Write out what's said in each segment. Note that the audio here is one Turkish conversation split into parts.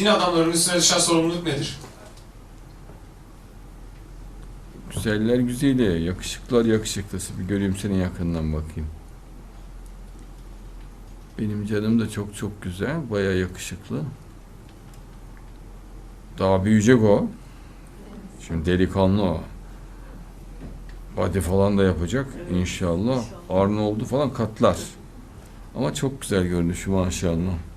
Din adamlarının üstüne düşen sorumluluk nedir? Güzeller güzeli, yakışıklılar yakışıklısı. Bir göreyim seni yakından bakayım. Benim canım da çok çok güzel, baya yakışıklı. Daha büyüyecek o. Şimdi delikanlı o. Body falan da yapacak inşallah. Arnold'u falan katlar. Ama çok güzel görünüşü maşallah.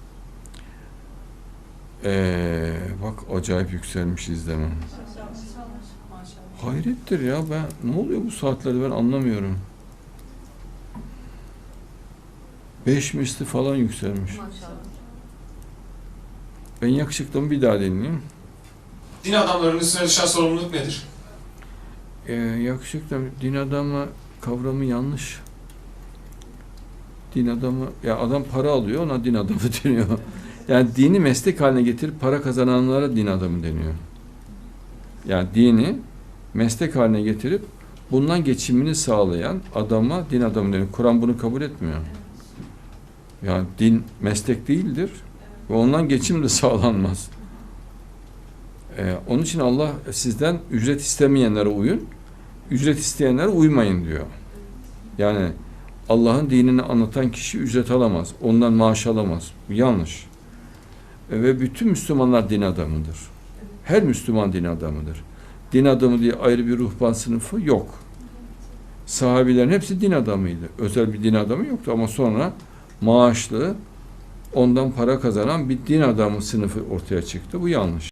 Ee, bak acayip yükselmiş izleme. Hayrettir ya ben ne oluyor bu saatlerde ben anlamıyorum. Beş misli falan yükselmiş. Ben yakışıklımı bir daha dinleyeyim. Din adamlarının üstüne düşen sorumluluk nedir? Ee, yakışıklı din adamı kavramı yanlış. Din adamı ya adam para alıyor ona din adamı deniyor. Yani dini meslek haline getirip para kazananlara din adamı deniyor. Yani dini meslek haline getirip bundan geçimini sağlayan adama din adamı deniyor. Kur'an bunu kabul etmiyor. Yani din meslek değildir ve ondan geçim de sağlanmaz. Ee, onun için Allah sizden ücret istemeyenlere uyun, ücret isteyenlere uymayın diyor. Yani Allah'ın dinini anlatan kişi ücret alamaz, ondan maaş alamaz. Bu yanlış. Ve bütün Müslümanlar din adamıdır. Her Müslüman din adamıdır. Din adamı diye ayrı bir ruhban sınıfı yok. Sahabilerin hepsi din adamıydı. Özel bir din adamı yoktu ama sonra maaşlı, ondan para kazanan bir din adamı sınıfı ortaya çıktı. Bu yanlış.